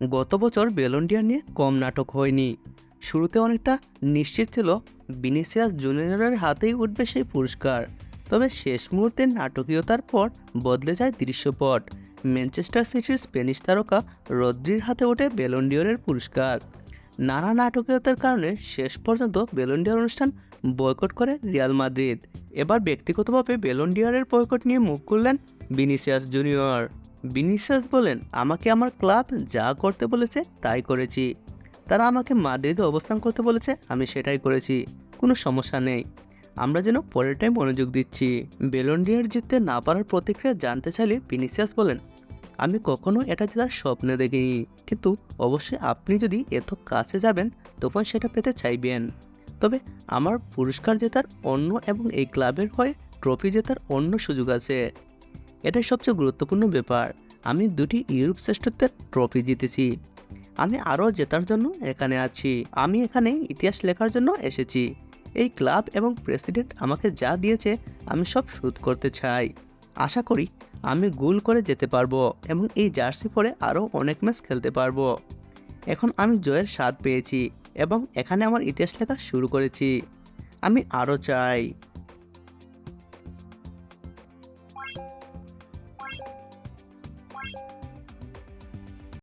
গত বছর বেলন্ডিয়ার নিয়ে কম নাটক হয়নি। শুরুতে অনেকটা নিশ্চিত ছিল বিনিসিয়াস জুনিয়রের হাতেই উঠবে সেই পুরস্কার। তবে শেষ মুহূর্তে নাটকীয়তার পর বদলে যায় দৃশ্যপট। ম্যানচেস্টার সিটির স্প্যানিশ তারকা রদ্রির হাতে ওঠে বেলন্ডিয়রের পুরস্কার। নানা নাটকীয়তার কারণে শেষ পর্যন্ত বেলন্ডিয়ার অনুষ্ঠান বয়কট করে রিয়াল মাদ্রিদ এবার ব্যক্তিগতভাবে বেলন্ডিয়ারের বয়কট নিয়ে মুখ খুললেন বিনিসিয়াস জুনিয়র বিনিসিয়াস বলেন, আমাকে আমার ক্লাব যা করতে বলেছে তাই করেছি। তারা আমাকে মাদ্রিদে অবস্থান করতে বলেছে, আমি সেটাই করেছি। কোনো সমস্যা নেই। আমরা যেন পরেরটাই মনোযোগ দিচ্ছি। বেলন্ডিয়ার জিততে না পারার প্রতিক্রিয়া জানতে চাইলে বিনিসিয়াস বলেন, আমি কখনো এটা জেতার স্বপ্নে দেখিনি। কিন্তু অবশ্যই আপনি যদি এত কাছে যাবেন, তখন সেটা পেতে চাইবেন। তবে আমার পুরস্কার জেতার অন্য এবং এই ক্লাবের হয়ে ট্রফি জেতার অন্য সুযোগ আছে। এটাই সবচেয়ে গুরুত্বপূর্ণ ব্যাপার। আমি দুটি ইউরোপ শ্রেষ্ঠত্বের ট্রফি জিতেছি। আমি আরও জেতার জন্য এখানে আছি। আমি এখানে ইতিহাস লেখার জন্য এসেছি। এই ক্লাব এবং প্রেসিডেন্ট আমাকে যা দিয়েছে আমি সব শোধ করতে চাই। আশা করি আমি গোল করে যেতে পারব এবং এই জার্সি পরে আরও অনেক ম্যাচ খেলতে পারব। এখন আমি জয়ের স্বাদ পেয়েছি এবং এখানে আমার ইতিহাস লেখা শুরু করেছি। আমি আরও চাই। you